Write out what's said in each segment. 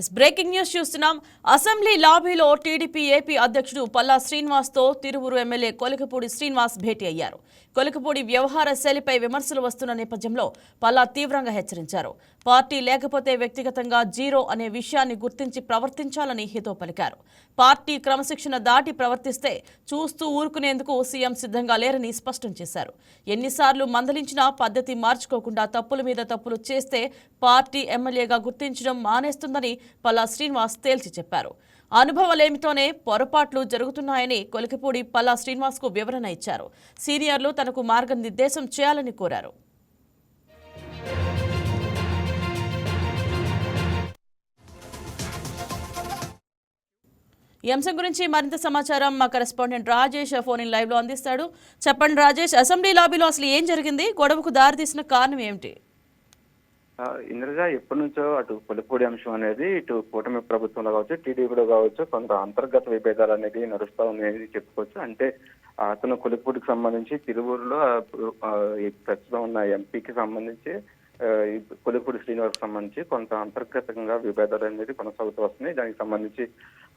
Yes breaking news చూస్తున్నాం. Assembly లాబీలో TDP AP అధ్యక్షుడు పల్లా శ్రీనివాస్తో తిరువురు ఎమ్మెల్యే కొలికపూడి శ్రీనివాస్ భేటీ అయ్యారు. కొలికపూడి వ్యవహార శైలిపై విమర్శలు వస్తున్న నేపథ్యంలో పల్లా తీవ్రంగా హెచ్చరించారు. పార్టీ లేకపోతే వ్యక్తిగతంగా జీరో అనే విషయాన్ని గుర్తించి ప్రవర్తించాలని హితో పలికారు. పార్టీ క్రమశిక్షణ దాటి ప్రవర్తిస్తే చూస్తూ ఊరుకునేందుకు సీఎం సిద్ధంగా లేరని స్పష్టం చేశారు. ఎన్నిసార్లు మందలించినా పద్ధతి మార్చుకోకుండా తప్పుల మీద తప్పులు చేస్తే పార్టీ ఎమ్మెల్యేగా గుర్తించడం మానేస్తుందని పల్లా శ్రీనివాస్ తేల్చి చెప్పారు. అనుభవాలేమితోనే పొరపాట్లు జరుగుతున్నాయని కొలికిపూడి పల్లా శ్రీనివాస్కు వివరణ ఇచ్చారు. సీనియర్లు తనకు మార్గనిర్దేశం చేయాలని కోరారు. ఈ అంశం గురించి మరింత సమాచారం మా కరెస్పాండెంట్ రాజేష్ ఫోన్ ఇన్ లైవ్లో అందిస్తాడు. చెప్పండి రాజేష్ అసెంబ్లీ లాబీలో అసలు ఏం జరిగింది? గొడవకు దారితీసిన కారణం ఏమిటి? ఆ, ఇంద్రజ ఎప్పటి నుంచో అటు పొలిపూడి అంశం అనేది ఇటు కూటమి ప్రభుత్వంలో కావచ్చు టీడీపీలో కావచ్చు కొంత అంతర్గత విభేదాలు అనేది నడుస్తా అనేది చెప్పుకోవచ్చు. అంటే అతను కొలిపూడికి సంబంధించి తిరువూరులో ప్రస్తుతం ఉన్న ఎంపీకి సంబంధించి కొలిపూడి శ్రీనివాస్ సంబంధించి కొంత అంతర్గతంగా విభేదాలు అనేది కొనసాగుతూ వస్తున్నాయి. దానికి సంబంధించి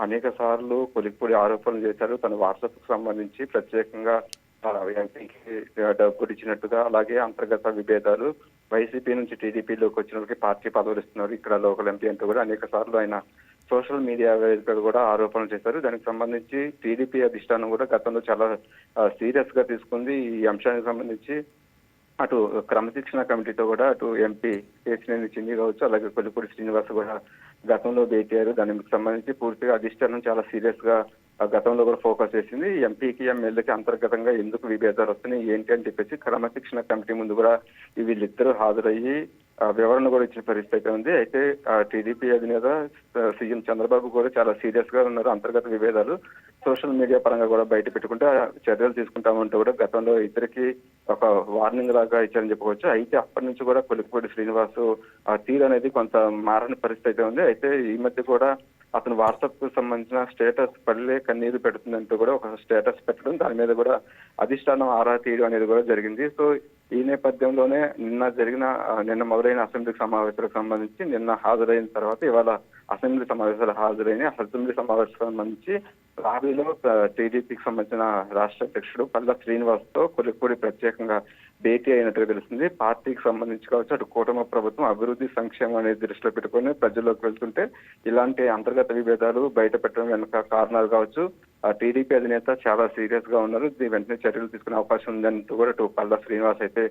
అనేక సార్లు కొలిపూడి ఆరోపణలు చేశారు. తన వాట్సాప్కు సంబంధించి ప్రత్యేకంగా ఎంపీకి డబ్బులు ఇచ్చినట్టుగా అలాగే అంతర్గత విభేదాలు వైసీపీ నుంచి టీడీపీలోకి వచ్చిన వాళ్ళకి పార్టీ పదవులు ఇస్తున్నారు. ఇక్కడ లోకల్ ఎంపీ అంటూ కూడా అనేక సార్లు ఆయన సోషల్ మీడియా వేదికలు కూడా ఆరోపణలు చేశారు. దానికి సంబంధించి టీడీపీ అధిష్టానం కూడా గతంలో చాలా సీరియస్గా తీసుకుంది. ఈ అంశానికి సంబంధించి అటు క్రమశిక్షణ కమిటీతో కూడా అటు ఎంపీ కేసినేని చిన్ని కావచ్చు అలాగే కొల్లిపూడి శ్రీనివాస్ కూడా గతంలో భేటీ అయ్యారు దానికి సంబంధించి పూర్తిగా అధిష్టానం చాలా సీరియస్గా గతంలో కూడా ఫోకస్ చేసింది. ఎంపీకి ఎమ్మెల్యేకి అంతర్గతంగా ఎందుకు విభేదాలు వస్తున్నాయి ఏంటి అని చెప్పేసి క్రమశిక్షణ కమిటీ ముందు కూడా వీళ్ళిద్దరూ హాజరయ్యి ఆ, వివరణ కూడా ఇచ్చిన పరిస్థితి అయితే ఉంది. అయితే టీడీపీ అధినేత సీఎం చంద్రబాబు కూడా చాలా సీరియస్గా ఉన్నారు అంతర్గత విభేదాలు. సోషల్ మీడియా పరంగా కూడా బయట పెట్టుకుంటే ఆ, చర్యలు తీసుకుంటామంటూ కూడా గతంలో ఇద్దరికి ఒక వార్నింగ్ లాగా ఇచ్చారని చెప్పుకోవచ్చు. అయితే అప్పటి నుంచి కూడా కొలికిపూడి శ్రీనివాస్ ఆ తీరు అనేది కొంత మారని పరిస్థితి అయితే ఉంది. అయితే ఈ మధ్య కూడా అతను వాట్సాప్కు సంబంధించిన స్టేటస్ పల్లె కన్నీరు పెడుతుందంటూ కూడా ఒక స్టేటస్ పెట్టడం దాని మీద కూడా అధిష్టానం ఆరా తీయడం అనేది కూడా జరిగింది. సో ఈ నేపథ్యంలోనే నిన్న జరిగిన నిన్న మొదలైన అసెంబ్లీ సమావేశాలకు సంబంధించి నిన్న హాజరైన తర్వాత ఇవాళ అసెంబ్లీ సమావేశాలు హాజరైన అసెంబ్లీ సమావేశాల సంబంధించి లాబీలో టీడీపీకి సంబంధించిన రాష్ట్ర అధ్యక్షుడు పల్ల శ్రీనివాస్తో కొలిపూడి ప్రత్యేకంగా భేటీ అయినట్టుగా తెలిసింది పార్టీకి సంబంధించి కావచ్చు అటు కూటమి ప్రభుత్వం అభివృద్ధి సంక్షేమం అనేది దృష్టిలో పెట్టుకొని ప్రజల్లోకి వెళ్తుంటే ఇలాంటి అంతర్గత విభేదాలు బయట పెట్టడం వెనుక కారణాలు కావచ్చు. టీడీపీ అధినేత చాలా సీరియస్గా ఉన్నారు. దీని వెంటనే చర్యలు తీసుకునే అవకాశం ఉందంటూ కూడా అటు పల్లా శ్రీనివాస్ అయితే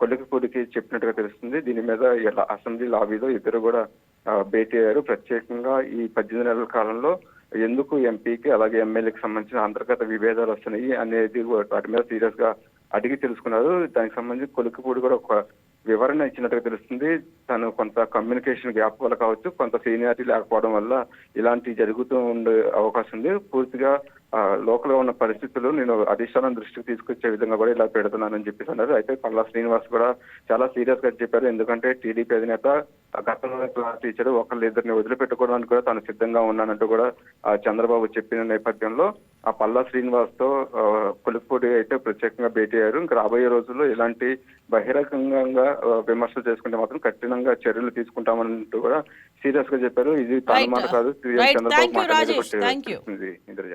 కొలికిపూడికి చెప్పినట్టుగా తెలుస్తుంది. దీని మీద అసెంబ్లీ లాబీలో ఇద్దరు కూడా భేటీ అయ్యారు ప్రత్యేకంగా ఈ పద్దెనిమిది నెలల కాలంలో ఎందుకు ఎంపీకి అలాగే ఎమ్మెల్యేకి సంబంధించిన అంతర్గత విభేదాలు వస్తున్నాయి అనేది వాటి మీద సీరియస్గా అడిగి తెలుసుకున్నారు. దానికి సంబంధించి కొలికిపూడి కూడా ఒక వివరణ ఇచ్చినట్టుగా తెలుస్తుంది. తను కొంత కమ్యూనికేషన్ గ్యాప్ వల్ల కావచ్చు కొంత సీనియారిటీ లేకపోవడం వల్ల ఇలాంటి జరుగుతూ ఉండే అవకాశం ఉంది. పూర్తిగా లోకల్ ఉన్న పరిస్థితులు నేను అధిష్టానం దృష్టికి తీసుకొచ్చే విధంగా కూడా ఇలా పెడుతున్నానని చెప్పేసి అన్నారు అయితే పల్లా శ్రీనివాస్ కూడా చాలా సీరియస్గా చెప్పారు ఎందుకంటే టీడీపీ అధినేత గతంలో క్లాస్ ఇచ్చాడు ఒకళ్ళు ఇద్దరిని వదిలిపెట్టుకోవడానికి కూడా తాను సిద్ధంగా ఉన్నానంటూ కూడా ఆ, చంద్రబాబు చెప్పిన నేపథ్యంలో ఆ పల్లా శ్రీనివాస్తో ఆ, కొలిక్పూడి అయితే ప్రత్యేకంగా భేటీ అయ్యారు ఇంకా రాబోయే రోజుల్లో ఇలాంటి బహిరంగంగా విమర్శలు చేసుకుంటే మాత్రం కఠినంగా చర్యలు తీసుకుంటామంటూ కూడా సీరియస్గా చెప్పారు ఇది తాను. మాట కాదు. చంద్రబాబు Thank you, మాట అనేది Rajesh. ఒకటి Thank you. తెలుస్తుంది, ఇంద్రజ